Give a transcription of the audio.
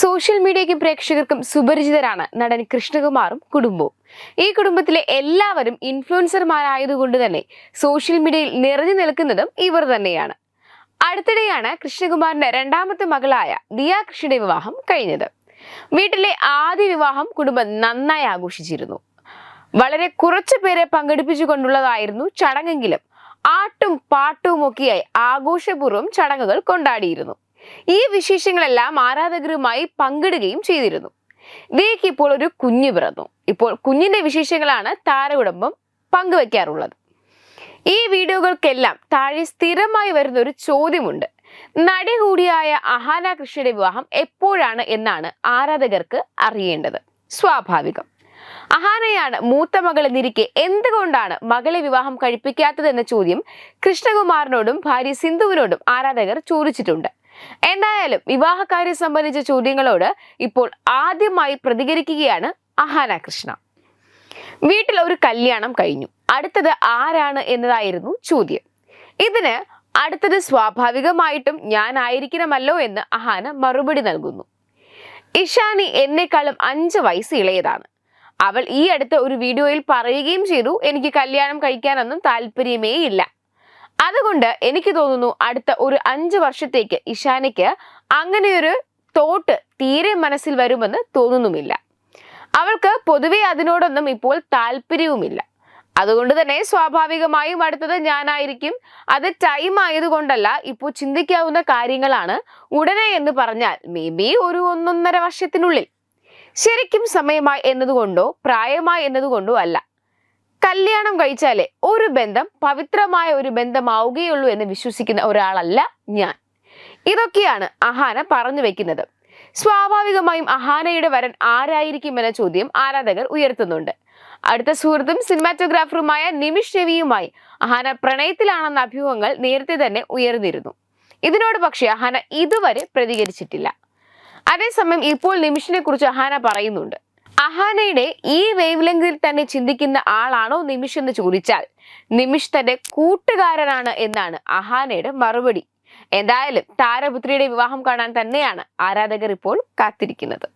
Social മീഡിയയ്ക്കും പ്രേക്ഷകർക്കും സുപരിചിതരാണ് നടൻ കൃഷ്ണകുമാറും കുടുംബവും. ഈ കുടുംബത്തിലെ എല്ലാവരും ഇൻഫ്ലുവൻസർമാരായതുകൊണ്ട് തന്നെ സോഷ്യൽ മീഡിയയിൽ നിറഞ്ഞു നിൽക്കുന്നതും ഇവർ തന്നെയാണ്. അടുത്തിടെയാണ് കൃഷ്ണകുമാറിന്റെ രണ്ടാമത്തെ മകളായ ദിയ കൃഷ്ണയുടെ വിവാഹം കഴിഞ്ഞത്. വീട്ടിലെ ആദ്യ വിവാഹം കുടുംബം നന്നായി ആഘോഷിച്ചിരുന്നു. വളരെ കുറച്ചു പേരെ പങ്കെടുപ്പിച്ചുകൊണ്ടുള്ളതായിരുന്നു ചടങ്ങെങ്കിലും ആട്ടും പാട്ടും ഒക്കെയായി ആഘോഷപൂർവം ചടങ്ങുകൾ കൊണ്ടാടിയിരുന്നു. ഈ വിശേഷങ്ങളെല്ലാം ആരാധകരുമായി പങ്കിടുകയും ചെയ്തിരുന്നു. ദിയയ്ക്ക് ഇപ്പോൾ ഒരു കുഞ്ഞു പിറന്നു. ഇപ്പോൾ കുഞ്ഞിന്റെ വിശേഷങ്ങളാണ് താരകുടുംബം പങ്കുവെക്കാറുള്ളത്. ഈ വീഡിയോകൾക്കെല്ലാം താഴെ സ്ഥിരമായി വരുന്ന ഒരു ചോദ്യമുണ്ട്. നടി കൂടിയായ അഹാന കൃഷ്ണയുടെ വിവാഹം എപ്പോഴാണ് എന്നാണ് ആരാധകർക്ക് അറിയേണ്ടത്. സ്വാഭാവികം. അഹാനയാണ് മൂത്ത മകൾ എന്നിരിക്കെ എന്തുകൊണ്ടാണ് മകളെ വിവാഹം കഴിപ്പിക്കാത്തതെന്ന ചോദ്യം കൃഷ്ണകുമാറിനോടും ഭാര്യ സിന്ധുവിനോടും ആരാധകർ ചോദിച്ചിട്ടുണ്ട്. എന്തായാലും വിവാഹകാര്യം സംബന്ധിച്ച ചോദ്യങ്ങളോട് ഇപ്പോൾ ആദ്യമായി പ്രതികരിക്കുകയാണ് അഹാന കൃഷ്ണ. വീട്ടിൽ ഒരു കല്യാണം കഴിഞ്ഞു. അടുത്തത് ആരാണ് എന്നതായിരുന്നു ചോദ്യം. ഇതിന് അടുത്തത് സ്വാഭാവികമായിട്ടും ഞാനായിരിക്കണമല്ലോ എന്ന് അഹാന മറുപടി നൽകുന്നു. ഇഷാനി എന്നെക്കാളും അഞ്ച് വയസ്സ് ഇളയതാണ്. അവൾ ഈ അടുത്ത ഒരു വീഡിയോയിൽ പറയുകയും ചെയ്തു എനിക്ക് കല്യാണം കഴിക്കാനൊന്നും താല്പര്യമേ ഇല്ല. അതുകൊണ്ട് എനിക്ക് തോന്നുന്നു അടുത്ത ഒരു അഞ്ച് വർഷത്തേക്ക് ഇഷാനയ്ക്ക് അങ്ങനെയൊരു തോട്ട് തീരെ മനസ്സിൽ വരുമെന്ന് തോന്നുന്നുമില്ല. അവൾക്ക് പൊതുവെ അതിനോടൊന്നും ഇപ്പോൾ താല്പര്യവുമില്ല. അതുകൊണ്ട് തന്നെ സ്വാഭാവികമായും അടുത്തത് ഞാനായിരിക്കും. അത് ടൈം ആയതുകൊണ്ടല്ല ഇപ്പോൾ ചിന്തിക്കാവുന്ന കാര്യങ്ങളാണ് ഉടനെ എന്ന് പറഞ്ഞാൽ മേ ബി ഒരു ഒന്നൊന്നര വർഷത്തിനുള്ളിൽ. ശരിക്കും സമയമായി എന്നതുകൊണ്ടോ പ്രായമായി എന്നതുകൊണ്ടോ അല്ല. കല്യാണം കഴിച്ചാലേ ഒരു ബന്ധം പവിത്രമായ ഒരു ബന്ധമാവുകയുള്ളൂ എന്ന് വിശ്വസിക്കുന്ന ഒരാളല്ല ഞാൻ. ഇതൊക്കെയാണ് അഹാന പറഞ്ഞു വെക്കുന്നത്. സ്വാഭാവികമായും അഹാനയുടെ വരൻ ആരായിരിക്കുമെന്ന ചോദ്യം ആരാധകർ ഉയർത്തുന്നുണ്ട്. അടുത്ത സുഹൃത്തും സിനിമാറ്റോഗ്രാഫറുമായ നിമിഷ് രവിയുമായി അഹാന പ്രണയത്തിലാണെന്ന അഭ്യൂഹങ്ങൾ നേരത്തെ തന്നെ ഉയർന്നിരുന്നു. ഇതിനോട് പക്ഷേ അഹാന ഇതുവരെ പ്രതികരിച്ചിട്ടില്ല. അതേസമയം ഇപ്പോൾ നിമിഷിനെ കുറിച്ച് അഹാന പറയുന്നുണ്ട്. അഹാനയുടെ ഈ വേവ് ലെങ്തിൽ തന്നെ ചിന്തിക്കുന്ന ആളാണോ നിമിഷ് എന്ന് ചോദിച്ചാൽ നിമിഷ് തന്റെ കൂട്ടുകാരനാണ് എന്നാണ് അഹാനയുടെ മറുപടി. എന്തായാലും താരപുത്രിയുടെ വിവാഹം കാണാൻ തന്നെയാണ് ആരാധകർ ഇപ്പോൾ കാത്തിരിക്കുന്നത്.